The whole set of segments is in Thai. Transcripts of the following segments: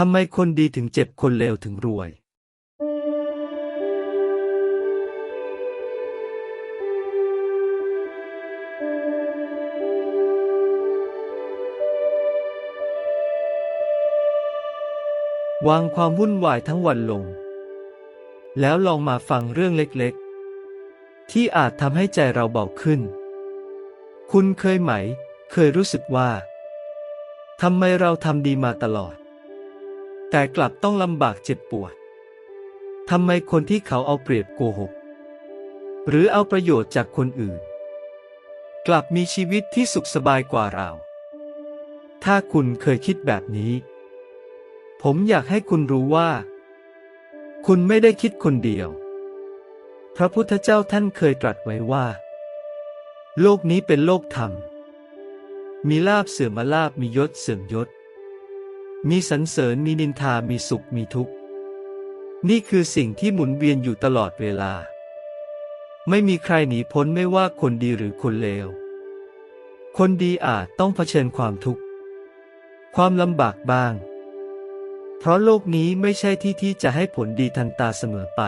ทำไมคนดีถึงเจ็บคนเลวถึงรวย วางความวุ่นวายทั้งวันลง แล้วลองมาฟังเรื่องเล็กๆ ที่อาจทำให้ใจเราเบาขึ้น คุณเคยไหม เคยรู้สึกว่าทำไมเราทำดีมาตลอด แต่กลับต้องลำบากเจ็บปวดทำไมคนที่เขาเอาเปรียบโกหก หรือเอาประโยชน์จากคนอื่น กลับมีชีวิตที่สุขสบายกว่าเรา ถ้าคุณเคยคิดแบบนี้ ผมอยากให้คุณรู้ว่า คุณไม่ได้คิดคนเดียว พระพุทธเจ้าท่านเคยตรัสไว้ว่า โลกนี้เป็นโลกธรรม มีลาบเสื่อมมาลาบมียศเสื่อมยศ มีสรรเสริญมีนินทามีสุขมีทุกข์ นี่คือสิ่งที่หมุนเวียนอยู่ตลอดเวลา ไม่มีใครหนีพ้นไม่ว่าคนดีหรือคนเลว คนดีอาจต้องเผชิญความทุกข์ ความลำบากบ้าง เพราะโลกนี้ไม่ใช่ที่ที่จะให้ผลดีทันตาเสมอไป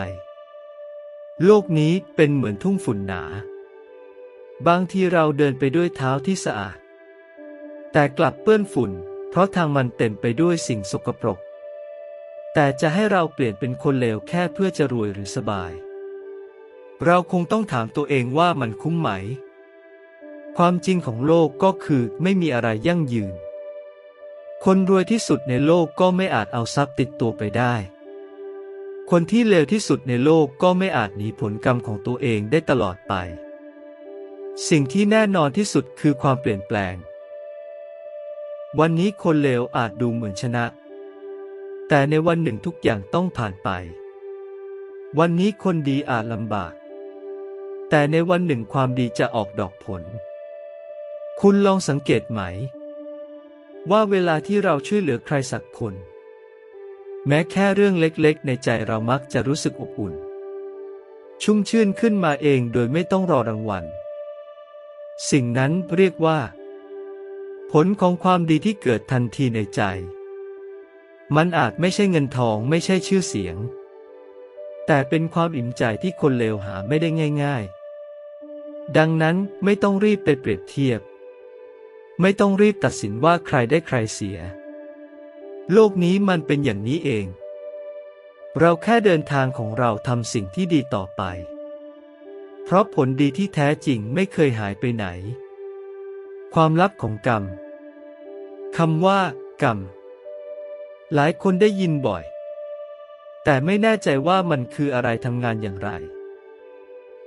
โลกนี้เป็นเหมือนทุ่งฝุ่นหนา บางทีเราเดินไปด้วยเท้าที่สะอาด แต่กลับเปื้อนฝุ่น เพราะทางมันเต็มไปด้วยสิ่งสกปรก แต่จะให้เราเปลี่ยนเป็นคนเลวแค่เพื่อจะรวยหรือสบาย เราคงต้องถามตัวเองว่ามันคุ้มไหม ความจริงของโลกก็คือไม่มีอะไรยั่งยืน คนรวยที่สุดในโลกก็ไม่อาจเอาทรัพย์ติดตัวไปได้ คนที่เลวที่สุดในโลกก็ไม่อาจหนีผลกรรมของตัวเองได้ตลอดไป สิ่งที่แน่นอนที่สุดคือความเปลี่ยนแปลง วันนี้คนเลวอาจดูเหมือนชนะ แต่ในวันหนึ่งทุกอย่างต้องผ่านไป วันนี้คนดีอาจลำบาก แต่ในวันหนึ่งความดีจะออกดอกผล คุณลองสังเกตไหม ว่าเวลาที่เราช่วยเหลือใครสักคน แม้แค่เรื่องเล็กๆ ในใจเรามักจะรู้สึกอบอุ่น ชุ่มชื่นขึ้นมาเองโดยไม่ต้องรอรางวัล สิ่งนั้นเรียกว่า ผลของความดีที่เกิดทันทีในใจ มันอาจไม่ใช่เงินทองไม่ใช่ชื่อเสียง แต่เป็นความอิ่มใจที่คนเลวหาไม่ได้ง่าย ๆ ดังนั้นไม่ต้องรีบไปเปรียบเทียบ ไม่ต้องรีบตัดสินว่าใครได้ใครเสีย โลกนี้มันเป็นอย่างนี้เอง เราแค่เดินทางของเราทำสิ่งที่ดีต่อไป เพราะผลดีที่แท้จริงไม่เคยหายไปไหน ความลับของกรรมคำว่า กรรม หลายคนได้ยินบ่อย แต่ไม่แน่ใจว่ามันคืออะไรทำงานอย่างไร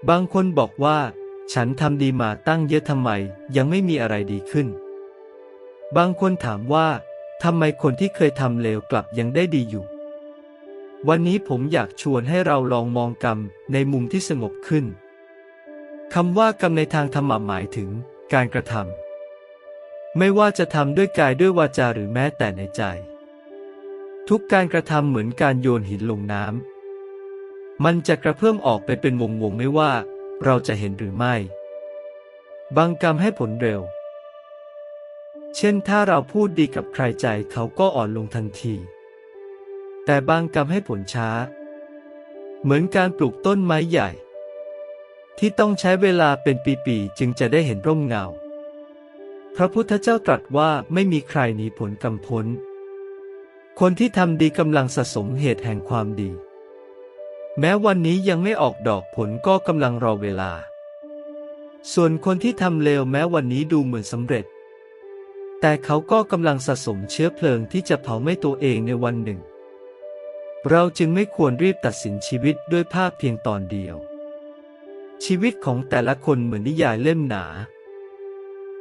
บางคนบอกว่า ฉันทำดีมาตั้งเยอะทำไม ยังไม่มีอะไรดีขึ้น บางคนถามว่าทำไมคนที่เคยทำเลวกลับยังได้ดีอยู่ วันนี้ผมอยากชวนให้เราลองมองกรรมในมุมที่สงบขึ้นคำว่ากรรมในทางธรรมะหมายถึงการกระทำ ไม่ว่าจะทำด้วยกายด้วยวาจาหรือแม้แต่ในใจ ทุกการกระทำเหมือนการโยนหินลงน้ำมันจะกระเพื่อมออกไปเป็นวงวงๆไม่ว่า เราจะเห็นหรือไม่ บางกรรมให้ผลเร็ว เช่นถ้าเราพูดดีกับใครใจเขาก็อ่อนลงทันที แต่บางกรรมให้ผลช้า เหมือนการปลูกต้นไม้ใหญ่ ที่ต้องใช้เวลาเป็นปีๆจึงจะได้เห็นร่มเงา พระพุทธเจ้าตรัสว่าไม่มีใครหนีผลกรรมพ้น คนที่ทำดีกำลังสะสมเหตุแห่งความดี แม้วันนี้ยังไม่ออกดอกผลก็กำลังรอเวลา ส่วนคนที่ทำเลวแม้วันนี้ดูเหมือนสำเร็จ แต่เขาก็กำลังสะสมเชื้อเพลิงที่จะเผาไหม้ตัวเองในวันหนึ่ง เราจึงไม่ควรรีบตัดสินชีวิตด้วยภาพเพียงตอนเดียว ชีวิตของแต่ละคนเหมือนนิยายเล่มหนา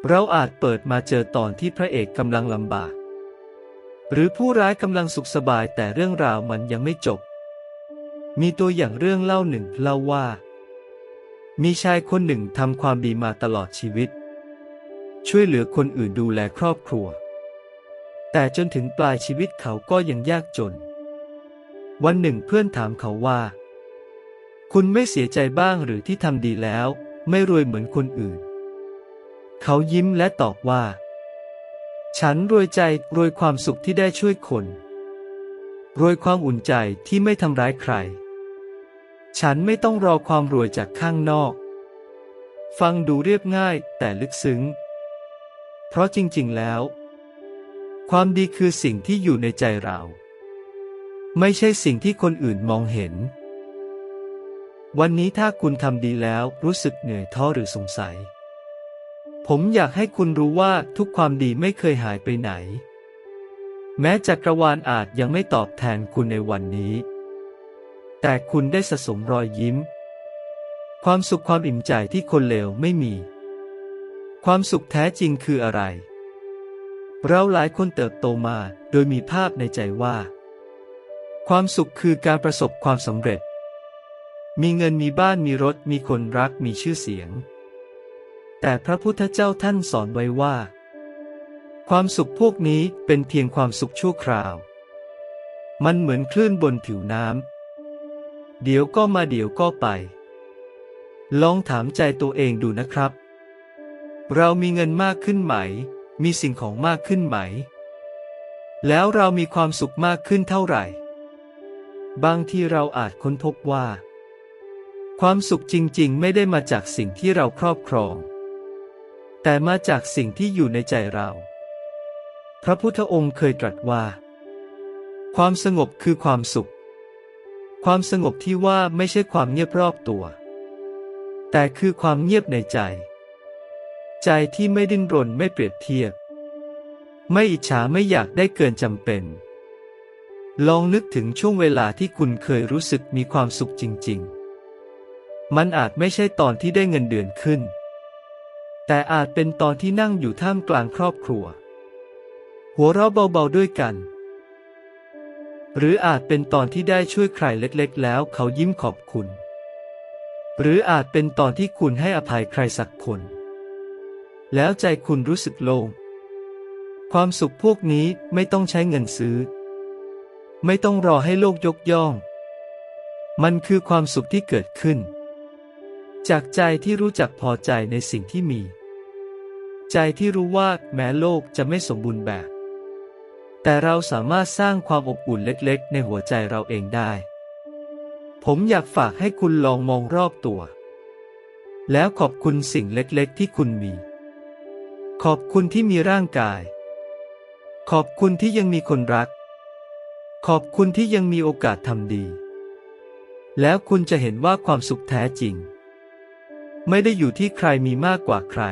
เราอาจเปิดมาเจอตอนที่พระเอกกำลังลำบาก หรือผู้ร้ายกำลังสุขสบายแต่เรื่องราวมันยังไม่จบ มีตัวอย่างเรื่องเล่าหนึ่งเล่าว่า มีชายคนหนึ่งทำความดีมาตลอดชีวิต ช่วยเหลือคนอื่นดูแลครอบครัว แต่จนถึงปลายชีวิตเขาก็ยังยากจน วันหนึ่งเพื่อนถามเขาว่า คุณไม่เสียใจบ้างหรือที่ทำดีแล้ว ไม่รวยเหมือนคนอื่น เขายิ้มและตอบว่า ฉันรวยใจรวยความสุขที่ได้ช่วยคน รวยความอุ่นใจที่ไม่ทำร้ายใคร ฉันไม่ต้องรอความรวยจากข้างนอก ฟังดูเรียบง่ายแต่ลึกซึ้ง เพราะจริงๆแล้ว ความดีคือสิ่งที่อยู่ในใจเรา ไม่ใช่สิ่งที่คนอื่นมองเห็นวันนี้ถ้าคุณทำดีแล้วรู้สึกเหนื่อยท้อหรือสงสัย ผมอยากให้คุณรู้ว่าทุกความดีไม่เคยหายไปไหน แม้จักรวาลอาจยังไม่ตอบแทนคุณในวันนี้ แต่คุณได้สะสมรอยยิ้ม ความสุขความอิ่มใจที่คนเลวไม่มี ความสุขแท้จริงคืออะไร เราหลายคนเติบโตมาโดยมีภาพในใจว่า ความสุขคือการประสบความสำเร็จ มีเงินมีบ้านมีรถมีคนรักมีชื่อเสียง แต่พระพุทธเจ้าท่านสอนไว้ว่า ความสุขพวกนี้เป็นเพียงความสุขชั่วคราว มันเหมือนคลื่นบนผิวน้ำเดี๋ยวก็มาเดี๋ยวก็ไป ลองถามใจตัวเองดูนะครับ เรามีเงินมากขึ้นไหม มีสิ่งของมากขึ้นไหม แล้วเรามีความสุขมากขึ้นเท่าไหร่ บางทีเราอาจค้นพบว่า ความสุขจริง ๆ ไม่ได้มาจากสิ่งที่เราครอบครอง แต่มาจากสิ่งที่อยู่ในใจเรา พระพุทธองค์เคยตรัสว่า ความสงบคือความสุข ความสงบที่ว่าไม่ใช่ความเงียบรอบตัว แต่คือความเงียบในใจ ใจที่ไม่ดิ้นรนไม่เปรียบเทียบ ไม่อิจฉาไม่อยากได้เกินจำเป็น ลองนึกถึงช่วงเวลาที่คุณเคยรู้สึกมีความสุขจริง ๆ มันอาจไม่ใช่ตอนที่ได้เงินเดือนขึ้น แต่อาจเป็นตอนที่นั่งอยู่ท่ามกลางครอบครัว หัวเราะเบาๆด้วยกัน หรืออาจเป็นตอนที่ได้ช่วยใครเล็กๆ แล้วเขายิ้มขอบคุณ หรืออาจเป็นตอนที่คุณให้อภัยใครสักคน แล้วใจคุณรู้สึกโล่งความสุขพวกนี้ไม่ต้องใช้เงินซื้อ ไม่ต้องรอให้โลกยกย่อง มันคือความสุขที่เกิดขึ้น จากใจที่รู้จักพอใจในสิ่งที่มี ใจที่รู้ว่าแม้โลกจะไม่สมบูรณ์แบบ แต่เราสามารถสร้างความอบอุ่นเล็กๆ ในหัวใจเราเองได้ ผมอยากฝากให้คุณลองมองรอบตัว แล้วขอบคุณสิ่งเล็กๆ ที่คุณมี ขอบคุณที่มีร่างกาย ขอบคุณที่ยังมีคนรัก ขอบคุณที่ยังมีโอกาสทำดี แล้วคุณจะเห็นว่าความสุขแท้จริง ไม่ได้อยู่ที่ใครมีมากกว่าใคร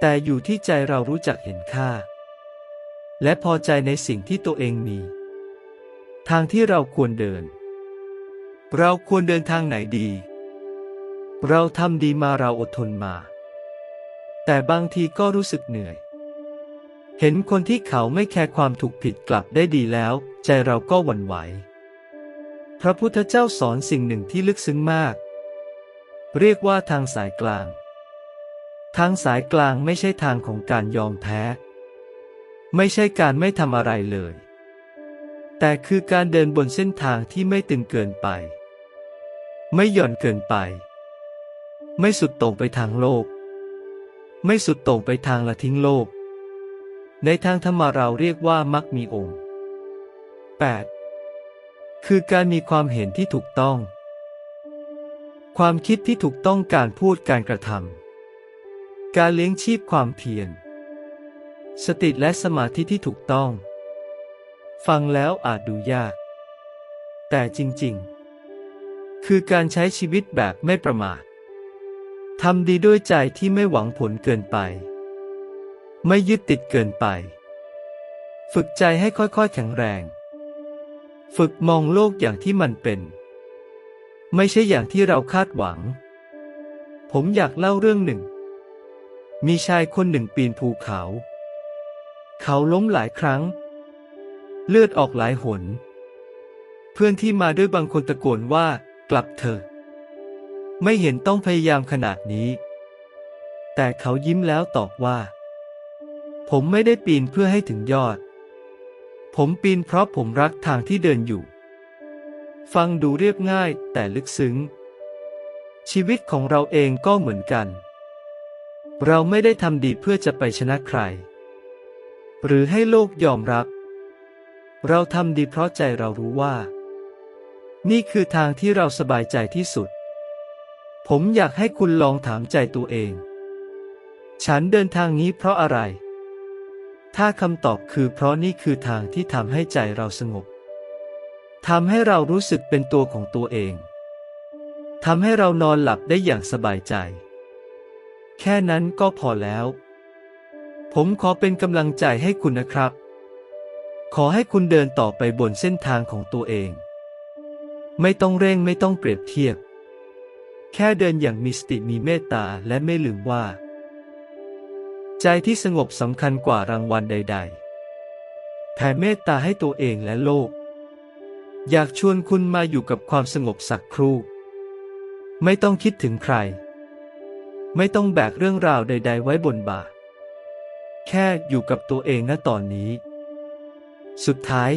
แต่อยู่ที่ใจเรารู้จักเห็นค่า และพอใจในสิ่งที่ตัวเองมี ทางที่เราควรเดิน เราควรเดินทางไหนดี เราทำดีมาเราอดทนมา แต่บางทีก็รู้สึกเหนื่อย เห็นคนที่เขาไม่แคร์ความถูกผิดกลับได้ดีแล้ว ใจเราก็หวั่นไหว พระพุทธเจ้าสอนสิ่งหนึ่งที่ลึกซึ้งมาก เรียกว่าทางสายกลาง ทางสายกลางไม่ใช่ทางของการยอมแพ้ ไม่ใช่การไม่ทำอะไรเลย แต่คือการเดินบนเส้นทางที่ไม่ตึงเกินไป ไม่หย่อนเกินไป ไม่สุดต่งไปทางโลก ไม่สุดต่งไปทางละทิ้งโลก ในทางธรรมะเราเรียกว่ามักมีองค์ 8. คือการมีความเห็นที่ถูกต้อง ความคิดที่ถูกต้องการพูดการกระทำ การเลี้ยงชีพความเพียร สติและสมาธิที่ถูกต้อง ฟังแล้วอาจดูยาก แต่จริงๆ คือการใช้ชีวิตแบบไม่ประมาททำดีด้วยใจที่ไม่หวังผลเกินไป ไม่ยึดติดเกินไป ฝึกใจให้ค่อยๆแข็งแรง ฝึกมองโลกอย่างที่มันเป็น ไม่ใช่อย่างที่เราคาดหวัง ผมอยากเล่าเรื่องหนึ่ง มีชายคนหนึ่งปีนภูเขา เขาล้มหลายครั้ง เลือดออกหลายหน เพื่อนที่มาด้วยบางคนตะโกนว่ากลับเถอะ ไม่เห็นต้องพยายามขนาดนี้ แต่เขายิ้มแล้วตอบว่า ผมไม่ได้ปีนเพื่อให้ถึงยอด ผมปีนเพราะผมรักทางที่เดินอยู่ ฟังดูเรียบง่ายแต่ลึกซึ้ง ชีวิตของเราเองก็เหมือนกัน เราไม่ได้ทำดีเพื่อจะไปชนะใคร หรือให้โลกยอมรับ เราทำดีเพราะใจเรารู้ว่า นี่คือทางที่เราสบายใจที่สุด ผมอยากให้คุณลองถามใจตัวเอง ฉันเดินทางนี้เพราะอะไร ถ้าคำตอบคือเพราะนี่คือทางที่ทำให้ใจเราสงบทำให้เรารู้สึกเป็นตัวของตัวเองทำให้เรานอนหลับได้อย่างสบายใจ แค่นั้นก็พอแล้ว ผมขอเป็นกำลังใจให้คุณนะครับ ขอให้คุณเดินต่อไปบนเส้นทางของตัวเอง ไม่ต้องเร่งไม่ต้องเปรียบเทียบ แค่เดินอย่างมีสติมีเมตตาและไม่ลืมว่า ใจที่สงบสำคัญกว่ารางวัลใด ๆ แผ่เมตตาให้ตัวเองและโลก อยากชวนคุณมาอยู่กับความสงบสักครู่ ไม่ต้องคิดถึงใคร ไม่ต้องแบกเรื่องราวใด ๆ ไว้บนบ่า แค่อยู่กับตัวเองณตอนนี้ สุดท้าย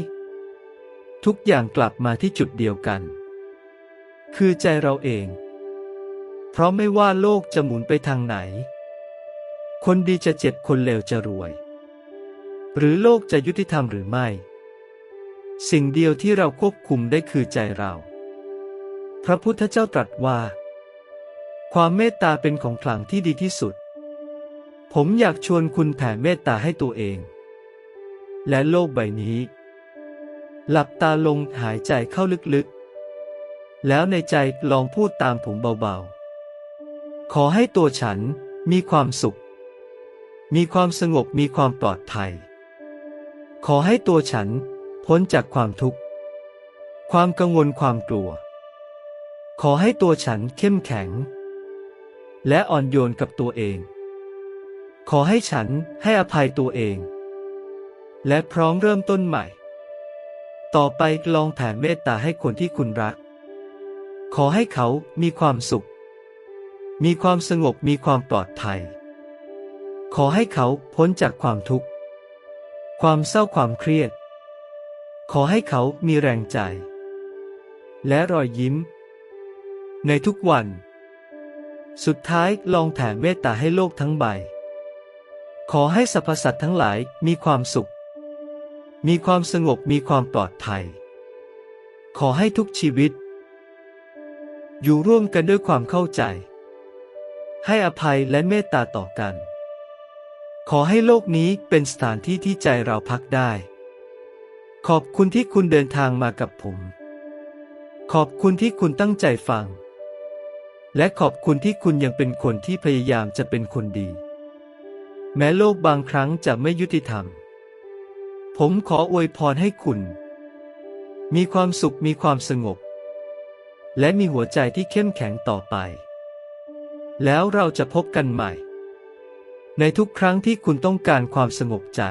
ทุกอย่างกลับมาที่จุดเดียวกัน คือใจเราเอง เพราะไม่ว่าโลกจะหมุนไปทางไหน คนดีจะเจ็บคนเลวจะรวย หรือโลกจะยุติธรรมหรือไม่ สิ่งเดียวที่เราควบคุมได้คือใจเรา พระพุทธเจ้าตรัสว่า ความเมตตาเป็นของขลังที่ดีที่สุด ผมอยากชวนคุณแผ่เมตตาให้ตัวเอง และโลกใบนี้ หลับตาลงหายใจเข้าลึกๆ แล้วในใจลองพูดตามผมเบาๆ ขอให้ตัวฉันมีความสุข มีความสงบมีความปลอดภัย ขอให้ตัวฉันพ้นจากความทุกข์ ความกังวลความกลัว ขอให้ตัวฉันเข้มแข็ง และอ่อนโยนกับตัวเอง ขอให้ฉันให้อภัยตัวเอง และพร้อมเริ่มต้นใหม่ ต่อไปลองแผ่เมตตาให้คนที่คุณรัก ขอให้เขามีความสุข มีความสงบมีความปลอดภัย ขอให้เขาพ้นจากความทุกข์ ความเศร้าความเครียด ขอให้เขามีแรงใจ และรอยยิ้ม ในทุกวัน สุดท้ายลองแผ่เมตตาให้โลกทั้งใบ ขอให้สรรพสัตว์ทั้งหลายมีความสุข มีความสงบมีความปลอดภัย ขอให้ทุกชีวิต อยู่ร่วมกันด้วยความเข้าใจ ให้อภัยและเมตตาต่อกัน ขอให้โลกนี้เป็นสถานที่ที่ใจเราพักได้ ขอบคุณที่คุณเดินทางมากับผม ขอบคุณที่คุณตั้งใจฟัง และขอบคุณที่คุณยังเป็นคนที่พยายามจะเป็นคนดี แม้โลกบางครั้งจะไม่ยุติธรรม ผมขออวยพรให้คุณ มีความสุขมีความสงบ และมีหัวใจที่เข้มแข็งต่อไป แล้วเราจะพบกันใหม่ ในทุกครั้งที่คุณต้องการความสงบใจ